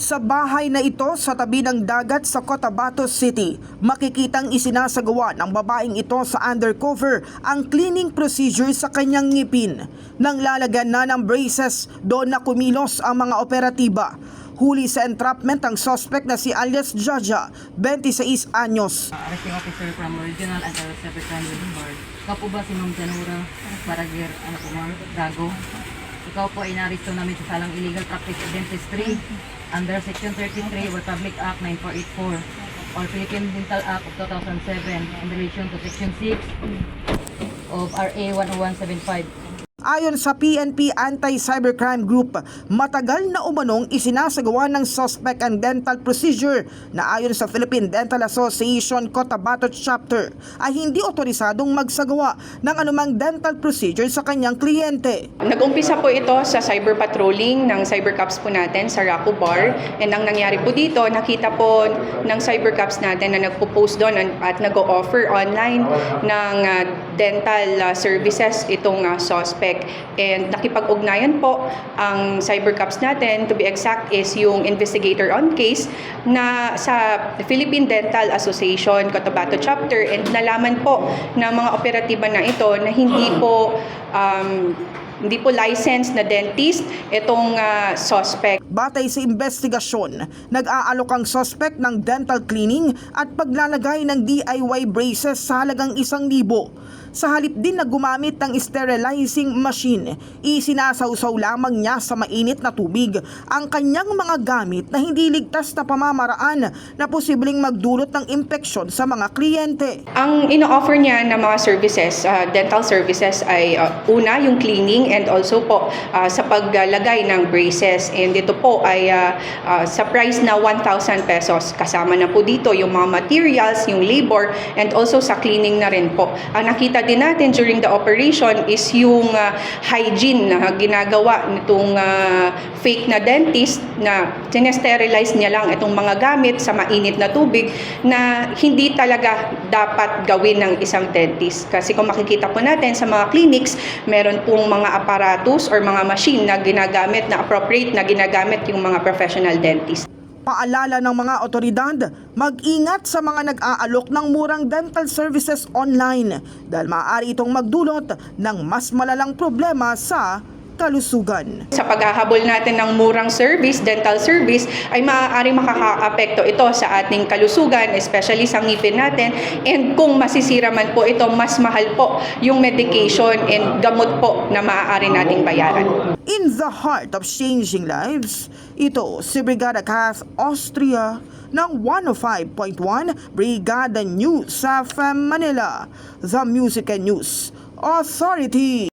Sa bahay na ito sa tabi ng dagat sa Cotabato City, makikitang isinasagawa ng babaeng ito sa undercover ang cleaning procedure sa kanyang ngipin. Nang lalagyan na ng braces, doon na kumilos ang mga operatiba. Huli sa entrapment ang suspect na si alias Jaja, 26 anyos. Arresting officer from Regional Anti-Traffic Crime Unit Board. Ikaw po ba si Ma'am Janura Baragir, ano po ma'am, Gago? Ikaw po ay naristo namin sa salang illegal practice of dentistry under Section 33 Republic Act 9484 or Philippine Dental Act of 2007 in relation to Section 6 of RA 10175. Ayon sa PNP Anti-Cybercrime Group, matagal na umanong isinasagawa ng suspect ang dental procedure na ayon sa Philippine Dental Association Cotabato Chapter ay hindi otorisadong magsagawa ng anumang dental procedure sa kanyang kliyente. Nag-umpisa po ito sa cyber patrolling ng cybercops po natin sa Raku Bar. And ang nangyari po dito, nakita po ng cybercops natin na nagpo-post doon at nag-o-offer online ng ah, dental ah, services itong ah, suspect. And nakipag-ugnayan po ang cybercops natin, to be exact, is yung investigator on case na sa Philippine Dental Association Cotabato Chapter and nalaman po ng mga operatiba na ito na hindi po um, hindi po licensed na dentist itong ah, suspect. Batay sa investigasyon, nag-aalok ang suspect ng dental cleaning at paglalagay ng DIY braces sa halagang isang libo. Sa halip din na gumamit ng sterilizing machine, isinasawsaw lamang niya sa mainit na tubig ang kanyang mga gamit na hindi ligtas na pamamaraan na posibleng magdulot ng impeksyon sa mga kliyente. Ang ino-offer niya na mga services, ah, dental services ay ah, una yung cleaning and also po ah, sa paglalagay ng braces. And ito po ay ah, ah, sa price na 1,000 pesos. Kasama na po dito yung mga materials, yung labor, and also sa cleaning na rin po. Ang nakita din natin during the operation is yung ah, hygiene na ginagawa nitong ah, fake na dentist na sinesterilize niya lang itong mga gamit sa mainit na tubig na hindi talaga dapat gawin ng isang dentist. Kasi kung makikita po natin sa mga clinics, meron pong mga aparatus or mga machine na ginagamit, na appropriate na ginagamit yung mga professional dentist. Paalala ng mga otoridad, mag-ingat sa mga nag-aalok ng murang dental services online dahil maaari itong magdulot ng mas malalang problema sa kalusugan. Sa paghahabol natin ng murang service, dental service, ay maaaring makaka-apekto ito sa ating kalusugan, especially sa ngipin natin. And kung masisira man po ito, mas mahal po yung medication and gamot po na maaari nating bayaran. In the heart of changing lives, ito si Brigada Cass Austria ng 105.1 Brigada News sa FM Manila, The Music and News Authority.